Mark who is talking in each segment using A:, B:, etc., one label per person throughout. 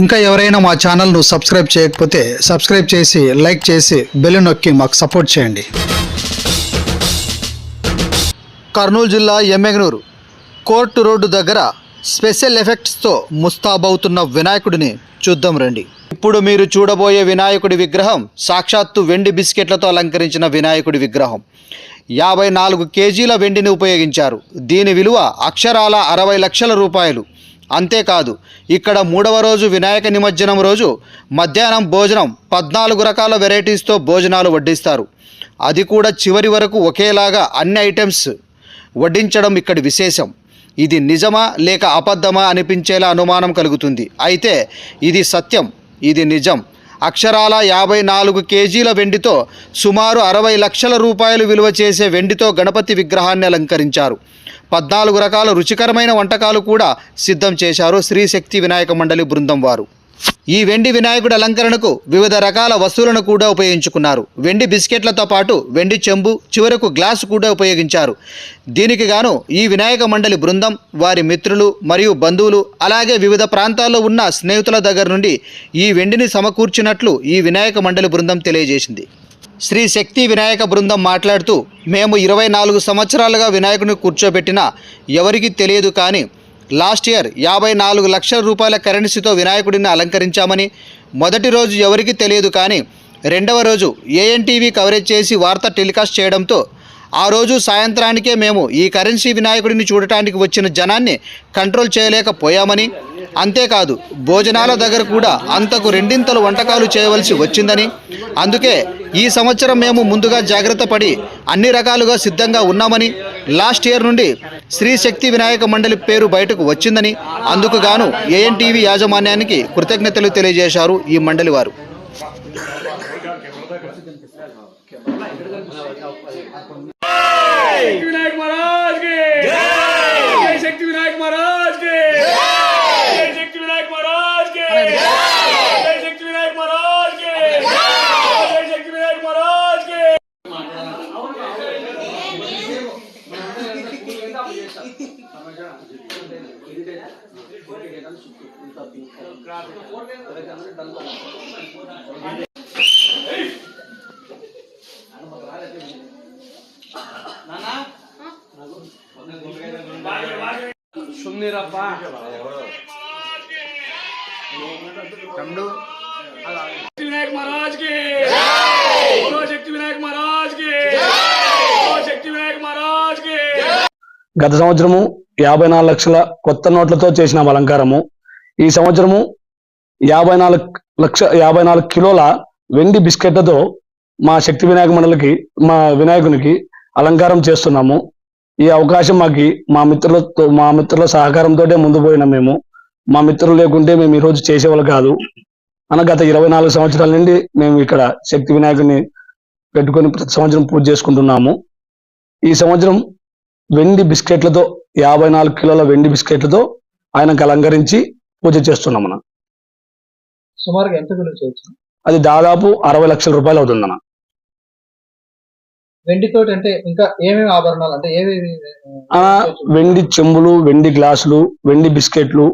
A: ఇంకా ఎవరైనా మా ఛానల్ను సబ్స్క్రైబ్ చేయకపోతే సబ్స్క్రైబ్ చేసి లైక్ చేసి బెల్ నొక్కి మాకు సపోర్ట్ చేయండి. కర్నూలు జిల్లా ఎమ్మెగనూరు కోర్టు రోడ్డు దగ్గర స్పెషల్ ఎఫెక్ట్స్తో ముస్తాబవుతున్న వినాయకుడిని చూద్దాం రండి. ఇప్పుడు మీరు చూడబోయే వినాయకుడి విగ్రహం సాక్షాత్తు వెండి బిస్కెట్లతో అలంకరించిన వినాయకుడి విగ్రహం. యాభై నాలుగు కేజీల వెండిని ఉపయోగించారు. దీని విలువ అక్షరాల అరవై లక్షల రూపాయలు. అంతేకాదు ఇక్కడ మూడవ రోజు వినాయక నిమజ్జనం రోజు మధ్యాహ్నం భోజనం పద్నాలుగు రకాల వెరైటీస్తో భోజనాలు వడ్డిస్తారు. అది కూడా చివరి వరకు ఒకేలాగా అన్ని ఐటమ్స్ వడ్డించడం ఇక్కడ విశేషం. ఇది నిజమా లేక అబద్ధమా అనిపించేలా అనుమానం కలుగుతుంది. అయితే ఇది సత్యం ఇది నిజం. అక్షరాల యాభై నాలుగు కేజీల వెండితో సుమారు అరవై లక్షల రూపాయలు విలువ చేసే వెండితో గణపతి విగ్రహాన్ని అలంకరించారు. పద్నాలుగు రకాల రుచికరమైన వంటకాలు కూడా సిద్ధం చేశారు శ్రీశక్తి వినాయక మండలి బృందం వారు. ఈ వెండి వినాయకుడి అలంకరణకు వివిధ రకాల వస్తువులను కూడా ఉపయోగించుకున్నారు. వెండి బిస్కెట్లతో పాటు వెండి చెంబు చివరకు గ్లాసు కూడా ఉపయోగించారు. దీనికి గాను ఈ వినాయక మండలి బృందం వారి మిత్రులు మరియు బంధువులు అలాగే వివిధ ప్రాంతాల్లో ఉన్న స్నేహితుల దగ్గర నుండి ఈ వెండిని సమకూర్చినట్లు ఈ వినాయక మండలి బృందం తెలియజేసింది. శ్రీ శక్తి వినాయక బృందం మాట్లాడుతూ మేము ఇరవై నాలుగు సంవత్సరాలుగా వినాయకుని కూర్చోబెట్టినా ఎవరికీ తెలియదు కానీ లాస్ట్ ఇయర్ యాభై నాలుగు లక్షల రూపాయల కరెన్సీతో వినాయకుడిని అలంకరించామని మొదటి రోజు ఎవరికీ తెలియదు కానీ రెండవ రోజు ఏఎన్టీవీ కవరేజ్ చేసి వార్త టెలికాస్ట్ చేయడంతో ఆ రోజు సాయంత్రానికే మేము ఈ కరెన్సీ వినాయకుడిని చూడటానికి వచ్చిన జనాన్ని కంట్రోల్ చేయలేకపోయామని అంతేకాదు భోజనాల దగ్గర కూడా అంతకు రెండింతలు వంటకాలు చేయవలసి వచ్చిందని అందుకే ఈ సంవత్సరం మేము ముందుగా జాగ్రత్త పడి అన్ని రకాలుగా సిద్ధంగా ఉన్నామని లాస్ట్ ఇయర్ నుండి శ్రీ శక్తి వినాయక మండలి పేరు బయటకు వచ్చిందని అందుకు గాను ఏఎన్టీవీ యాజమాన్యానికి కృతజ్ఞతలు తెలియజేశారు ఈ మండలి వారు.
B: शक्ति विनायक महाराज के बोलो शक्ति विनायक महाराज के बोलो शक्ति विनायक महाराज के
C: గత సంవత్సరము యాభై నాలుగు లక్షల కొత్త నోట్లతో చేసిన అలంకారము. ఈ సంవత్సరము యాభై నాలుగు లక్ష యాభై నాలుగు కిలోల వెండి బిస్కెట్లతో మా శక్తి వినాయక మండలికి మా వినాయకునికి అలంకారం చేస్తున్నాము. ఈ అవకాశం మాకి మా మిత్రులతో మా మిత్రుల సహకారంతో ముందు పోయినాం మేము. మా మిత్రులు లేకుంటే మేము ఈ రోజు చేసేవాళ్ళు కాదు. అన్న గత ఇరవై నాలుగు సంవత్సరాల నుండి మేము ఇక్కడ శక్తి వినాయకుని పెట్టుకొని ప్రతి సంవత్సరం పూజ చేసుకుంటున్నాము. ఈ సంవత్సరం వెండి బిస్కెట్లతో యాభై నాలుగు కిలోల వెండి బిస్కెట్లతో ఆయనకు అలంకరించి పూజ చేస్తున్నాం మనం
D: సుమారుగా ఎంత విలువ
C: అది దాదాపు అరవై లక్షల రూపాయలు అవుతుందన్న
D: వెండితోటి అంటే ఇంకా ఏమేమి ఆభరణాలు అంటే
C: ఆ, వెండి చెంబులు వెండి గ్లాసులు వెండి బిస్కెట్లు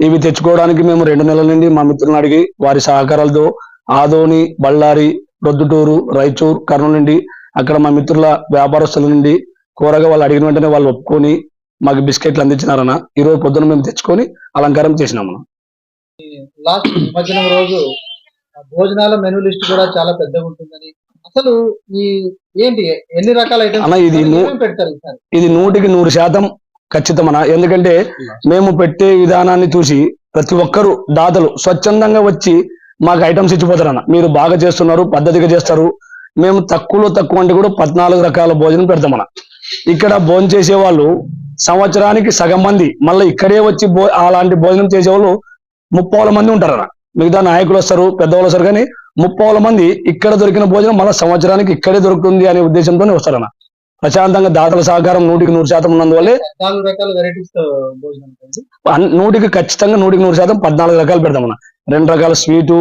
C: ఇవి తెచ్చుకోవడానికి మేము రెండు నెలల నుండి మా మిత్రులను అడిగి వారి సహకారాలతో ఆదోని బళ్ళారి ప్రొద్దుటూరు రాయచూర్ కర్నూలు నుండి అక్కడ మా మిత్రుల వ్యాపారస్తుల నుండి కూరగా వాళ్ళు అడిగిన వెంటనే వాళ్ళు ఒప్పుకొని మాకు బిస్కెట్లు అందించినారన్న ఈ రోజు పొద్దున మేము తెచ్చుకొని అలంకారం చేసినాము
D: లాస్ట్ నిమజ్జనం రోజు భోజనాల మెనూ లిస్ట్ కూడా చాలా పెద్దగా ఉంటుందని. అసలు ఈ ఏంటి ఎన్ని రకాల
C: అన్న, ఇది
D: పెడతారు
C: ఇది నూటికి నూరు శాతం ఖచ్చితమన ఎందుకంటే మేము పెట్టే విధానాన్ని చూసి ప్రతి ఒక్కరు దాతలు స్వచ్ఛందంగా వచ్చి మాకు ఐటమ్స్ ఇచ్చిపోతారన్న మీరు బాగా చేస్తున్నారు పద్ధతిగా చేస్తారు. మేము తక్కువలో తక్కువ అంటే కూడా పద్నాలుగు రకాల భోజనం పెడతామన్న ఇక్కడ భోజనం చేసే వాళ్ళు సంవత్సరానికి సగం మంది. మళ్ళీ ఇక్కడే వచ్చి భో అలాంటి భోజనం చేసేవాళ్ళు ముప్పావుల మంది ఉంటారన్న మిగతా నాయకులు వస్తారు పెద్దవాళ్ళు వస్తారు కానీ ముప్పావుల మంది ఇక్కడ దొరికిన భోజనం మళ్ళీ సంవత్సరానికి ఇక్కడే దొరుకుతుంది అనే ఉద్దేశంతోనే వస్తారన్న ప్రశాంతంగా దాతల సహకారం నూటికి నూరు శాతం ఉన్నందువల్లే నూటికి ఖచ్చితంగా నూటికి నూరు శాతం పద్నాలుగు రకాలు పెడతాం మనం రెండు రకాల స్వీటు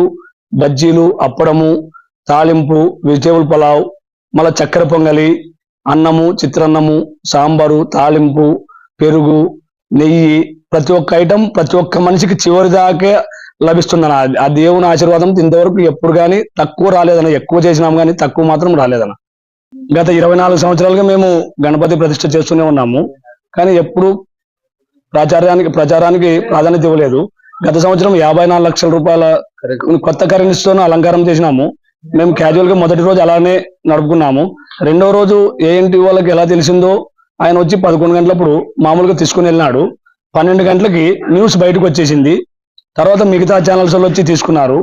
C: బజ్జీలు అప్పడము తాలింపు వెజిటేబుల్ పలావ్ మళ్ళా చక్కెర పొంగలి అన్నము చిత్రాన్నము సాంబారు తాలింపు పెరుగు నెయ్యి ప్రతి ఒక్క ఐటమ్ ప్రతి ఒక్క మనిషికి చివరి దాకే లభిస్తుందన్న. ఆ- దేవుని ఆశీర్వాదం ఇంతవరకు ఎప్పుడు కానీ తక్కువ రాలేదన్న. ఎక్కువ చేసినాం కానీ తక్కువ మాత్రం రాలేదన్న. గత ఇరవై నాలుగు సంవత్సరాలుగా మేము గణపతి ప్రతిష్ట చేస్తూనే ఉన్నాము. కానీ ఎప్పుడు ప్రచారానికి ప్రచారానికి ప్రాధాన్యత ఇవ్వలేదు. గత సంవత్సరం యాభై నాలుగు లక్షల రూపాయల కొత్త కరెన్సీతో అలంకారం చేసినాము. మేము క్యాజువల్గా మొదటి రోజు అలానే నడుపుకున్నాము. రెండో రోజు ఏఎన్టీ వాళ్ళకి ఎలా తెలిసిందో ఆయన వచ్చి పదకొండు గంటలప్పుడు మామూలుగా తీసుకుని వెళ్ళినాడు. పన్నెండు గంటలకి న్యూస్ బయటకు వచ్చేసింది. తర్వాత మిగతా ఛానల్స్ వాళ్ళు వచ్చి తీసుకున్నారు.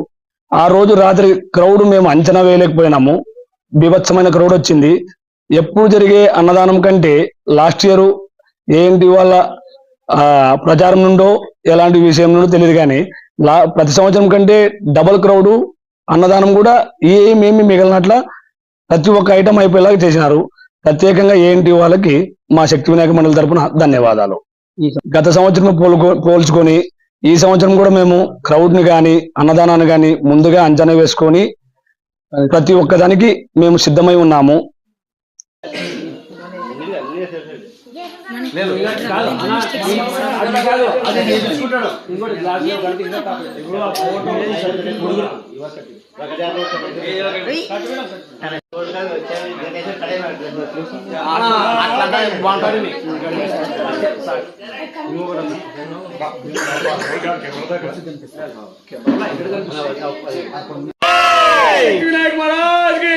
C: ఆ రోజు రాత్రి క్రౌడ్ మేము అంచనా వేయలేకపోయినాము. బీభత్సమైన క్రౌడ్ వచ్చింది. ఎప్పుడు జరిగే అన్నదానం కంటే లాస్ట్ ఇయర్ ఏంటి వాళ్ళ ప్రచారం నుండో ఎలాంటి విషయం నుండో తెలియదు కానీ లా ప్రతి సంవత్సరం కంటే డబల్ క్రౌడ్ అన్నదానం కూడా ఏమేమి మిగిలినట్ల ప్రతి ఒక్క ఐటమ్ అయిపోయేలాగా చేసినారు. ప్రత్యేకంగా ఏంటి వాళ్ళకి మా శక్తి వినాయక మండలి తరపున ధన్యవాదాలు. గత సంవత్సరం పోల్కొ పోల్చుకొని ఈ సంవత్సరం కూడా మేము క్రౌడ్ని గాని అన్నదానాన్ని గాని ముందుగా అంచనా వేసుకొని ప్రతి ఒక్కదానికి మేము సిద్ధమై ఉన్నాము.
B: లేదు. కాదు అది కాదు. అది నేర్చుకుంటాడు ఇంకోటి గ్లాస్లో కడితే ఇంకా తాగలేదు ఇప్పుడు ఆ
E: ఫోటో ముడుగురు ఇవ్వకటి బాగుంటాడు వినాయక్ మహారాజ్కి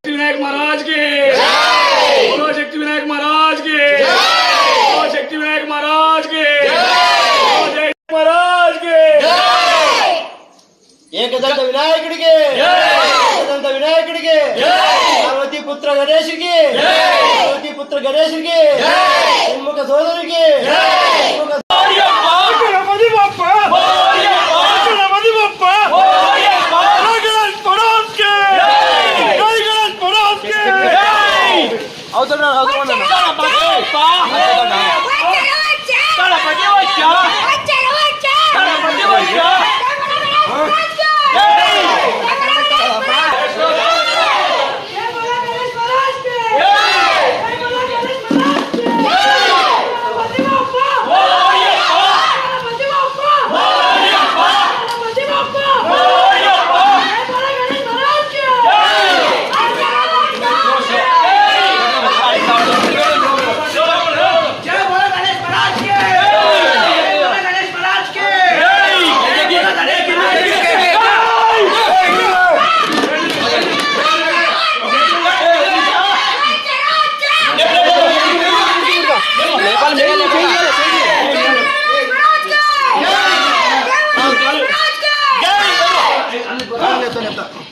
E: గణేశుడికి పార్వతీ పుత్ర గణేశుడికి ఉన్ముఖ సోదరుడికి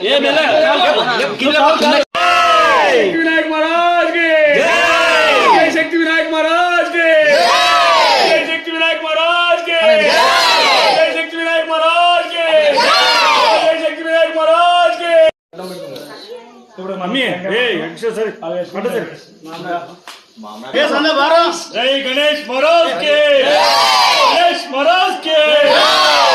B: ये मेला विनायक महाराज के। जय। शक्ति विनायक महाराज के। मम्मी ए सर मट गणेश महाराज के। गणेश महाराज के।